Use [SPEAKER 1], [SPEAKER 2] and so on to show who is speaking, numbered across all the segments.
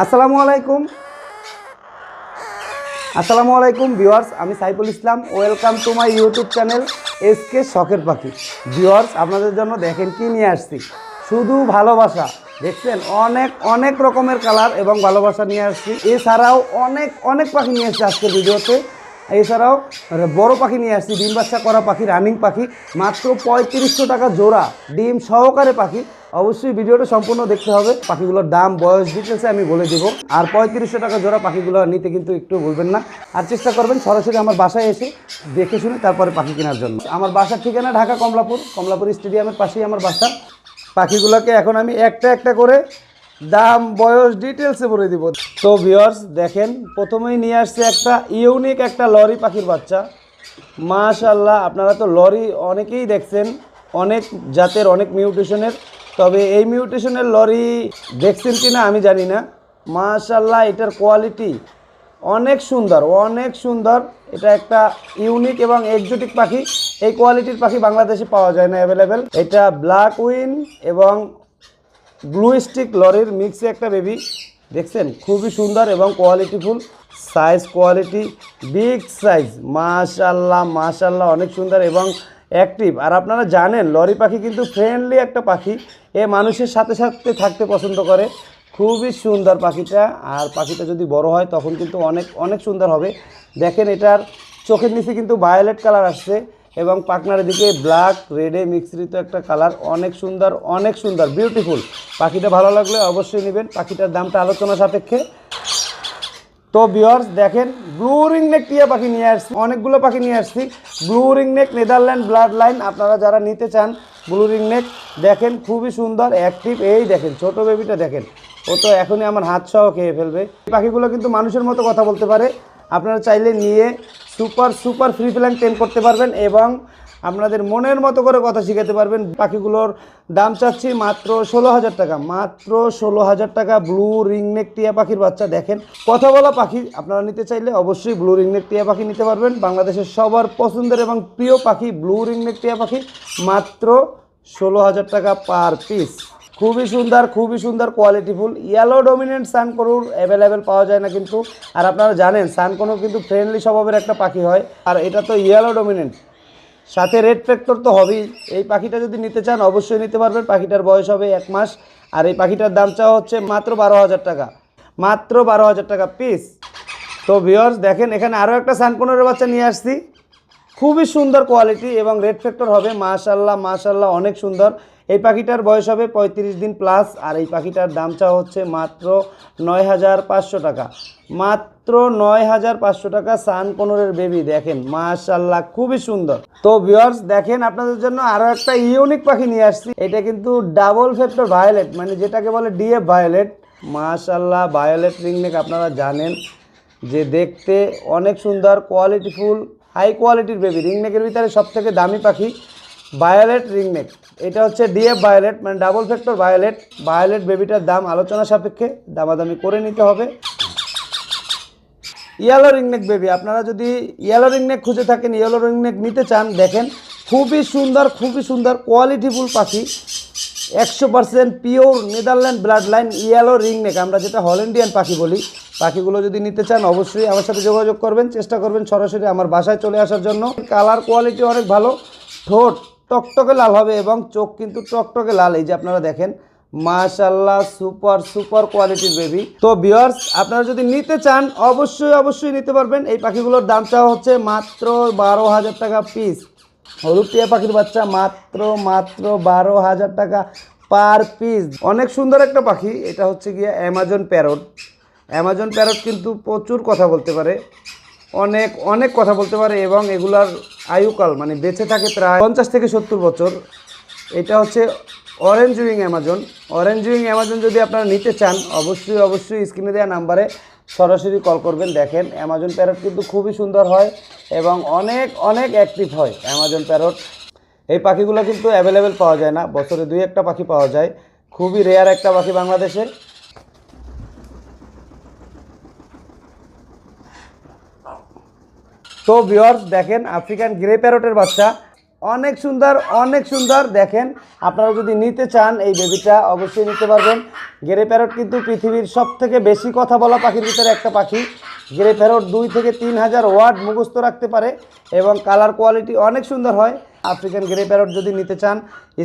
[SPEAKER 1] আসসালামু আলাইকুম। আসসালামু আলাইকুম, ভিউয়ার্স, আমি Saiful Islam. Welcome to my YouTube channel SK শখের পাখি ভিউয়ার্স, আপনাদের জন্য দেখেন কি নিয়ে আসছি। শুধু ভালোবাসা। দেখছেন? অনেক অনেক রকমের কালার এবং ভালোবাসা নিয়ে আসছি। এছাড়াও অনেক অনেক পাখি নিয়ে আসছি আজকের ভিডিওতে। এছাড়াও বড় পাখি নিয়ে আসছি, ডিম বাচ্চা করা পাখি রানিং পাখি। মাত্র পঁয়ত্রিশশো টাকা জোড়া, ডিম সহকারে পাখি। অবশ্যই ভিডিওটা সম্পূর্ণ দেখতে হবে। পাখিগুলোর দাম, বয়স ডিটেলসে আমি বলে দেবো। আর পঁয়ত্রিশশো টাকা জোড়া পাখিগুলো নিতে কিন্তু একটু বলবেন না। আর চেষ্টা করবেন সরাসরি আমার বাসায় এসে দেখে শুনে তারপরে পাখি কেনার জন্য। আমার বাসার ঠিকানা ঢাকা কমলাপুর কমলাপুর স্টেডিয়ামের পাশেই আমার বাসা। পাখিগুলোকে এখন আমি একটা একটা করে দাম, বয়স ডিটেলসে বলে দিব। তো ভিওর্স দেখেন, প্রথমেই নিয়ে আসছে একটা ইউনিক একটা লরি পাখির বাচ্চা। মাশাল্লাহ আপনারা তো লরি অনেকেই দেখছেন। অনেক জাতের, অনেক মিউটেশনের তবে এই মিউটেশনের লরি দেখছেন কি না আমি জানি না। মাশাল্লাহ এটার কোয়ালিটি অনেক সুন্দর অনেক সুন্দর। এটা একটা ইউনিক এবং এক্সোটিক পাখি। এই কোয়ালিটির পাখি বাংলাদেশে পাওয়া যায় না অ্যাভেলেবেল এটা ব্ল্যাক উইন এবং ব্লু স্টিক লরির মিক্সে একটা বেবি দেখছেন? খুবই সুন্দর এবং qualityful size quality big size মাশাল্লাহ মাশাল্লাহ অনেক সুন্দর এবং অ্যাক্টিভ আর আপনারা জানেন, লরি পাখি কিন্তু ফ্রেন্ডলি একটা পাখি। এ মানুষের সাথে সাথে থাকতে পছন্দ করে। খুবই সুন্দর পাখিটা। আর পাখিটা যদি বড় হয়, তখন কিন্তু অনেক অনেক সুন্দর হবে। দেখেন এটার চোখের নিচে কিন্তু ভায়োলেট কালার আসছে এবং পাকনার দিকে ব্ল্যাক রেডে মিশ্রিত একটা কালার অনেক সুন্দর অনেক সুন্দর বিউটিফুল পাখিটা ভালো লাগলে অবশ্যই নেবেন। পাখিটার দামটা আলোচনা সাপেক্ষে। তো বিয়ার্স দেখেন ব্লু রিং নেক টিয়া পাখি নিয়ে আসছি। অনেকগুলো পাখি নিয়ে আসছি। Blue ring neck Netherland blood line আপনারা যারা নিতে চান ব্লু রিং নেক দেখেন খুবই সুন্দর অ্যাক্টিভ এই দেখেন, ছোট বেবিটা দেখেন। ও তো এখনই আমার হাত সহ খেয়ে ফেলবে। পাখিগুলো কিন্তু মানুষের মতো কথা বলতে পারে। আপনারা চাইলে নিয়ে super super free plan ten করতে পারবেন এবং আপনাদের মনের মতো করে কথা শিখাতে পারবেন। পাখিগুলোর দাম চাচ্ছি মাত্র ষোলো হাজার টাকা। মাত্র ষোলো হাজার টাকা ব্লু রিংনেক টিয়া পাখির বাচ্চা। দেখেন, কথা বলা পাখি আপনারা নিতে চাইলে অবশ্যই ব্লু রিংনেক টিয়া পাখি নিতে পারবেন। বাংলাদেশের সবার পছন্দের এবং প্রিয় পাখি ব্লু রিংনেক টিয়া পাখি। মাত্র ষোলো হাজার টাকা পার পিস। খুবই সুন্দর খুবই সুন্দর qualityful yellow dominant sun conure available পাওয়া যায় না কিন্তু। আর আপনারা জানেন সানকনুর কিন্তু ফ্রেন্ডলি স্বভাবের একটা পাখি হয়। আর এটা তো ইয়েলো ডমিনেন্ট সাথে রেড ফ্যাক্টর তো হবেই। এই পাখিটা যদি নিতে চান, অবশ্যই নিতে পারবেন। পাখিটার বয়স হবে এক মাস। আর এই পাখিটার দাম চাওয়া হচ্ছে মাত্র বারো হাজার টাকা। মাত্র বারো হাজার টাকা পিস তো ভিওর্স দেখেন, এখানে আরও একটা সানকোনের বাচ্চা নিয়ে আসছি। খুবই সুন্দর কোয়ালিটি এবং রেড ফ্যাক্টর হবে। মাশাল্লাহ মাশাল্লাহ অনেক সুন্দর। এই পাখিটার বয়স হবে পঁয়ত্রিশ দিন প্লাস আর এই পাখিটার দাম চাওয়া হচ্ছে মাত্র নয় হাজার পাঁচশো টাকা। মাত্র নয় হাজার পাঁচশো টাকা সান পনেরোর বেবি দেখেন মাশাল্লাহ খুবই সুন্দর। তো ভিউয়ার্স দেখেন আপনাদের জন্য আরও একটা ইউনিক পাখি নিয়ে আসছি। এটা কিন্তু ডাবল ফ্যাক্টর ভায়োলেট মানে যেটাকে বলে ডিএফ ভায়োলেট মাশাল্লাহ ভায়োলেট রিংনেক আপনারা জানেন যে দেখতে অনেক সুন্দর কোয়ালিটিফুল হাই কোয়ালিটির বেবি রিংনেকের ভিতরে সব থেকে দামি পাখি ভায়োলেট রিংনেক এটা হচ্ছে ডিএফ ভায়োলেট মানে ডাবল ফ্যাক্টর ভায়োলেট ভায়োলেট বেবিটার দাম আলোচনা সাপেক্ষে দামাদামি করে নিতে হবে। ইয়েলো রিংনেক বেবি আপনারা যদি ইয়েলো রিংনেক খুঁজে থাকেন ইয়েলো রিংনেক নিতে চান, দেখেন খুবই সুন্দর খুবই সুন্দর কোয়ালিটিফুল পাখি। একশো percent pure Netherland blood line yellow ringneck আমরা যেটা হল্যান্ডিয়ান পাখি বলি, পাখিগুলো যদি নিতে চান, অবশ্যই আমার সাথে যোগাযোগ করবেন। চেষ্টা করবেন সরাসরি আমার বাসায় চলে আসার জন্য। কালার কোয়ালিটি অনেক ভালো। ঠোঁট টকটকে লাল হবে এবং চোখ কিন্তু টকটকে লাল। এই যে আপনারা দেখেন মাশাল্লাহ সুপার সুপার কোয়ালিটির বেবি। তো বিয়ার্স আপনারা যদি নিতে চান, অবশ্যই অবশ্যই নিতে পারবেন। এই পাখিগুলোর দাম চাওয়া হচ্ছে মাত্র বারো হাজার টাকা পিস হলুদ টিয়া পাখির বাচ্চা, মাত্র মাত্র বারো হাজার টাকা পার পিস অনেক সুন্দর একটা পাখি। এটা হচ্ছে গিয়ে অ্যামাজন প্যারট অ্যামাজন প্যারট কিন্তু প্রচুর কথা বলতে পারে। অনেক অনেক কথা বলতে পারে এবং এগুলার আয়ুকাল মানে বেঁচে থাকে প্রায় পঞ্চাশ থেকে সত্তর বছর। এটা হচ্ছে orange wing Amazon orange wing Amazon যদি আপনারা নিতে চান, অবশ্যই অবশ্যই স্ক্রিনে দেওয়া নাম্বারে সরাসরি কল করবেন। দেখেন অ্যামাজন প্যারট কিন্তু খুবই সুন্দর হয় এবং অনেক অনেক অ্যাক্টিভ হয় অ্যামাজন প্যারট এই পাখিগুলো কিন্তু অ্যাভেলেবেল পাওয়া যায় না। বছরে দুই একটা পাখি পাওয়া যায়। খুবই রেয়ার একটা পাখি বাংলাদেশে তো ভিওয়ার্স দেখেন আফ্রিকান গ্রে প্যারটের বাচ্চা। অনেক সুন্দর অনেক সুন্দর, দেখেন। আপনারা যদি নিতে চান এই বেবিটা অবশ্যই নিতে পারবেন। গ্রে প্যারট কিন্তু পৃথিবীর সব থেকে বেশি কথা বলা পাখির ভিতরে একটা পাখি। গ্রে প্যারট দুই থেকে তিন হাজার ওয়ার্ড মুখস্থ রাখতে পারে এবং কালার কোয়ালিটি অনেক সুন্দর হয়। আফ্রিকান গ্রে প্যারট যদি নিতে চান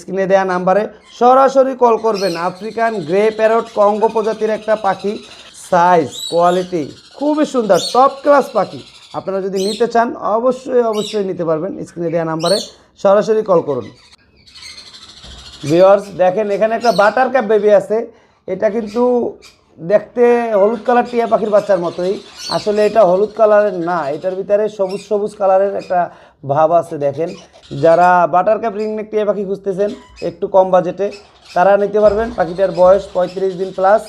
[SPEAKER 1] স্ক্রিনে দেওয়া নাম্বারে সরাসরি কল করবেন। আফ্রিকান গ্রে প্যারট কঙ্গো প্রজাতির একটা পাখি। সাইজ কোয়ালিটি খুবই সুন্দর টপ ক্লাস পাখি। আপনারা যদি নিতে চান, অবশ্যই অবশ্যই নিতে পারবেন। স্ক্রিনে দেওয়া নাম্বারে সরাসরি কল করুন। ভিওয়ার্স দেখেন, এখানে একটা বাটার ক্যাপ বেবি আছে। এটা কিন্তু দেখতে হলুদ কালার টিয়া পাখির বাচ্চার মতোই। আসলে এটা হলুদ কালারের না, এটার ভিতরে সবুজ সবুজ কালারের একটা ভাব আছে, দেখেন। যারা বাটার ক্যাপ রিংনেক টিয়া পাখি খুঁজতেছেন, একটু কম বাজেটে, তারা নিতে পারবেন। পাখিটার বয়স পঁয়ত্রিশ দিন প্লাস।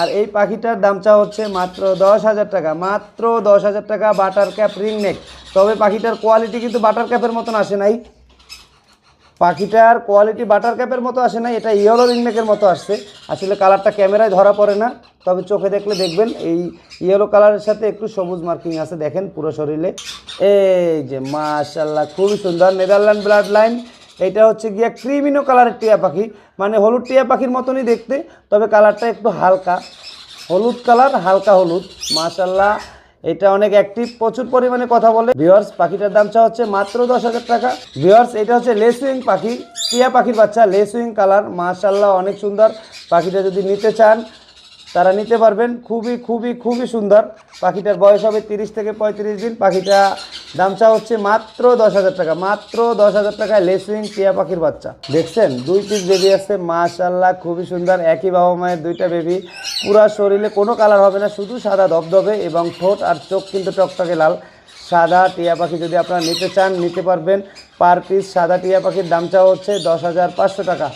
[SPEAKER 1] আর এই পাখিটার দাম চা হচ্ছে মাত্র দশ হাজার টাকা, মাত্র দশ হাজার টাকা বাটার ক্যাপ রিংনেক তবে পাখিটার কোয়ালিটি কিন্তু বাটার ক্যাপের মতন আসে নাই। পাখিটার কোয়ালিটি বাটার ক্যাপের মতো আসে না এটা ইয়েলো রিংনেকের মতো আসছে। আসলে কালারটা ক্যামেরায় ধরা পড়ে না, তবে চোখে দেখলে দেখবেন, এই ইয়েলো কালারের সাথে একটু সবুজ মার্কিং আছে, দেখেন পুরো শরীরে। এই যে মাশাল্লাহ খুবই সুন্দর নেদারল্যান্ড ব্লাড লাইন এটা হচ্ছে গিয়া ক্রিমিনো কালারের টিয়া পাখি। মানে হলুদ টিয়া পাখির মতনই দেখতে, তবে কালারটা একটু হালকা। হলুদ কালার, হালকা হলুদ। মাশাল্লাহ এটা অনেক অ্যাক্টিভ প্রচুর পরিমাণে কথা বলে। ভিওয়ার্স পাখিটার দাম চা হচ্ছে মাত্র দশ হাজার টাকা। ভিওয়ার্স এটা হচ্ছে লেসুইং পাখি, টিয়া পাখির বাচ্চা লেসুইং কালার। মাশাল্লাহ অনেক সুন্দর। পাখিটা যদি নিতে চান, তারা নিতে পারবেন। খুবই খুবই খুবই সুন্দর। পাখিটার বয়স হবে তিরিশ থেকে পঁয়ত্রিশ দিন। পাখিটা দাম চা হচ্ছে মাত্র দশ হাজার টাকা, মাত্র দশ হাজার টাকায় লেসুইং টিয়া পাখির বাচ্চা। দেখছেন, দুই পিস বেবি আছে মাশাল্লাহ খুবই সুন্দর, একই বাবা মায়ের দুইটা বেবি পুরা শরীরে কোনো কালার হবে না, শুধু সাদা ধবধবে এবং ঠোঁট আর চোখ কিন্তু টকটকে লাল। সাদা টিয়া পাখি যদি আপনারা নিতে চান, নিতে পারবেন। পার পিস সাদা টিয়া পাখির দাম চাওয়া হচ্ছে দশ হাজার পাঁচশো টাকা।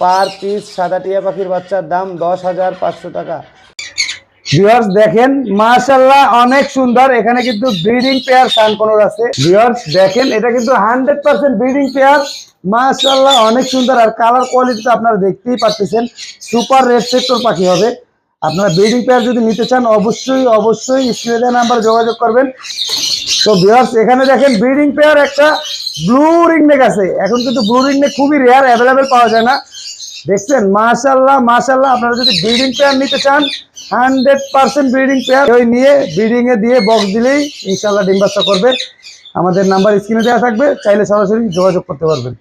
[SPEAKER 1] পার পিস সাদা টিয়া পাখির বাচ্চার দাম দশ হাজার পাঁচশো টাকা। ভিউয়ার্স দেখেন মাশাল্লাহ অনেক সুন্দর। এখানে কিন্তু ব্রিডিং পেয়ার সানকোনর আছে। ভিউয়ার্স দেখেন, এটা কিন্তু হান্ড্রেড পার্সেন্ট ব্রিডিং পেয়ার মাশাল্লাহ অনেক সুন্দর। আর কালার কোয়ালিটি তো আপনারা দেখতেই পারতেছেন। সুপার রেড সেক্টর পাখি হবে। আপনারা ব্রিডিং পেয়ার যদি নিতে চান, অবশ্যই অবশ্যই স্ক্রিনে নাম্বার যোগাযোগ করবেন। তো ভিউয়ার্স এখানে দেখেন ব্রিডিং পেয়ার একটা ব্লু রিংনেক আছে। এখন কিন্তু ব্লু রিংনেক খুবই রেয়ার অ্যাভেলেবেল পাওয়া যায় না। দেখছেন মাশাল্লাহ মাশাল্লাহ আপনারা যদি ব্রিডিং পেয়ার নিতে চান হান্ড্রেড পার্সেন্ট ব্রিডিং পেয়ার ওই নিয়ে ব্রিডিং এ দিয়ে বক্স দিলেই ইনশাল্লাহ ডিম বাচ্চা করবে। আমাদের নাম্বার স্ক্রিনে দেওয়া থাকবে, চাইলে সরাসরি যোগাযোগ করতে পারবেন।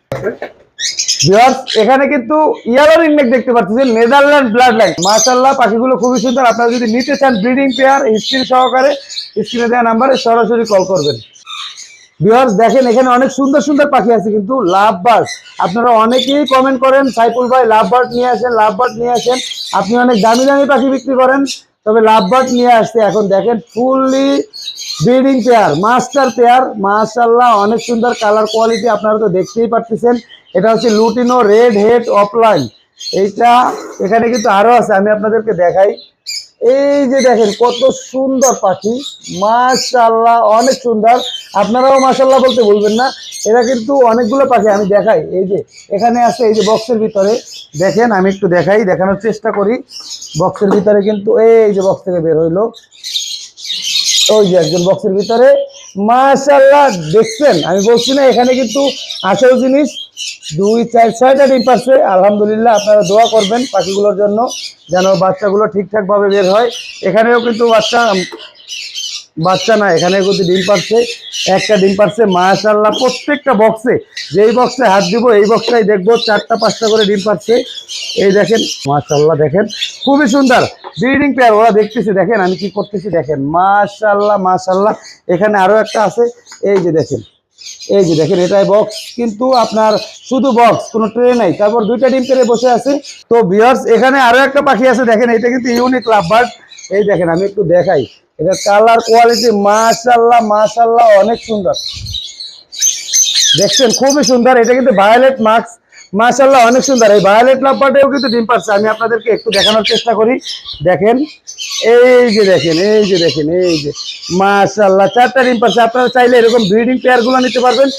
[SPEAKER 1] এখানে কিন্তু ইয়ালো রিংনেক দেখতে পাচ্ছেন নেদারল্যান্ড ব্লাড লাইন মাশাল্লাহ পাখিগুলো খুবই সুন্দর। আপনারা যদি নিতে চান ব্রিডিং পেয়ার স্ক্রিন সহকারে স্ক্রিনে দেওয়া নাম্বারে সরাসরি কল করবেন। ভিউয়ার্স দেখেন এখানে অনেক সুন্দর সুন্দর পাখি আছে কিন্তু লাভ বার্ড আপনারা অনেকেই কমেন্ট করেন, সাইফুল ভাই লাভ বার্ড নিয়ে আসেন লাভ বার্ড নিয়ে আসেন। আপনি অনেক দামি দামি পাখি বিক্রি করেন, তবে লাভ বার্ড নিয়ে আসছে এখন দেখেন fully breeding pair master pair মাশাল্লাহ অনেক সুন্দর কালার কোয়ালিটি আপনারা তো দেখতেই পারতেছেন। এটা হচ্ছে লুটিনো রেড হেড অফলাইন এইটা এখানে কিন্তু আরও আছে, আমি আপনাদেরকে দেখাই। এই যে দেখেন, কত সুন্দর পাখি। মাশাল্লাহ অনেক সুন্দর। আপনারাও মাশাল্লাহ বলতে বলবেন না। এরা কিন্তু অনেকগুলো পাখি আমি দেখাই। এই যে, এখানে আছে এই যে বক্সের ভিতরে। দেখেন, আমি একটু দেখাই, দেখানোর চেষ্টা করি। বক্সের ভিতরে কিন্তু এই যে বক্স থেকে বের হইল। ওই যে একজন বক্সের ভিতরে। মাশাল্লাহ দেখছেন? আমি বলছি না, এখানে কিন্তু আসল জিনিস। দুই চার ছয়টা ডিম পারছে। আলহামদুলিল্লাহ আপনারা দোয়া করবেন পাখিগুলোর জন্য, যেন বাচ্চাগুলো ঠিকঠাকভাবে বের হয়। এখানেও কিন্তু বাচ্চা বাচ্চা না এখানে কিন্তু ডিম পাচ্ছে একটা ডিম পাচ্ছে মাশাল্লাহ প্রত্যেকটা বক্সে যেই বক্সে হাত দিব, এই বক্সটাই দেখব, চারটা পাঁচটা করে ডিম পাচ্ছে এই দেখেন মাশাল্লাহ দেখেন, খুবই সুন্দর। ব্রিডিং পেয়ার, ওরা দেখতেছি, দেখেন আমি কি করতেছি, দেখেন। মাশাল্লাহ মাশাল্লাহ এখানে আরও একটা আছে, এই যে দেখেন। এই যে দেখেন, এটাই বক্স কিন্তু আপনার শুধু বক্স কোনো ট্রে নাই। তারপর দুইটা ডিম পেরে বসে আছে। তো বিয়ার্স এখানে আরও একটা পাখি আছে, দেখেন, এটা কিন্তু ইউনিক লাভ বার্ড এই দেখেন, আমি একটু দেখাই। এটা কালার কোয়ালিটি মাশাল্লাহ মাশাল্লাহ অনেক সুন্দর। দেখছেন, খুবই সুন্দর। এটা কিন্তু ভায়োলেট মাস্ক মাশাল্লাহ অনেক সুন্দর। এই ভায়োলেট লাভবাটেও কিন্তু ডিম পাচ্ছে আমি আপনাদেরকে একটু দেখানোর চেষ্টা করি। দেখেন এই যে দেখেন, এই যে দেখেন, এই যে। মাশাল্লাহ চারটা ডিম পাচ্ছে। আপনারা চাইলে এরকম ব্রিডিং পেয়ারগুলো নিতে পারবেন।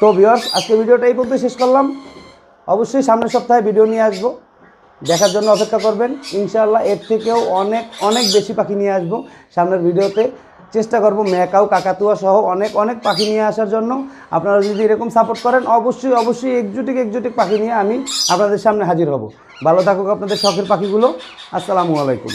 [SPEAKER 1] তো ভিউয়ার্স আজকে ভিডিওটা এই পর্যন্ত শেষ করলাম। অবশ্যই সামনের সপ্তাহে ভিডিও নিয়ে আসব। দেখার জন্য অপেক্ষা করবেন। ইনশাআল্লাহ এর থেকেও অনেক অনেক বেশি পাখি নিয়ে আসব সামনের ভিডিওতে। চেষ্টা করব ম্যাকাও, কাকাতুয়া সহ অনেক অনেক পাখি নিয়ে আসার জন্য। আপনারা যদি এরকম সাপোর্ট করেন, অবশ্যই অবশ্যই একজুটিক একজুটিক পাখি নিয়ে আমি আপনাদের সামনে হাজির হব। ভালো থাকুক আপনাদের শখের পাখিগুলো। আসসালামু আলাইকুম।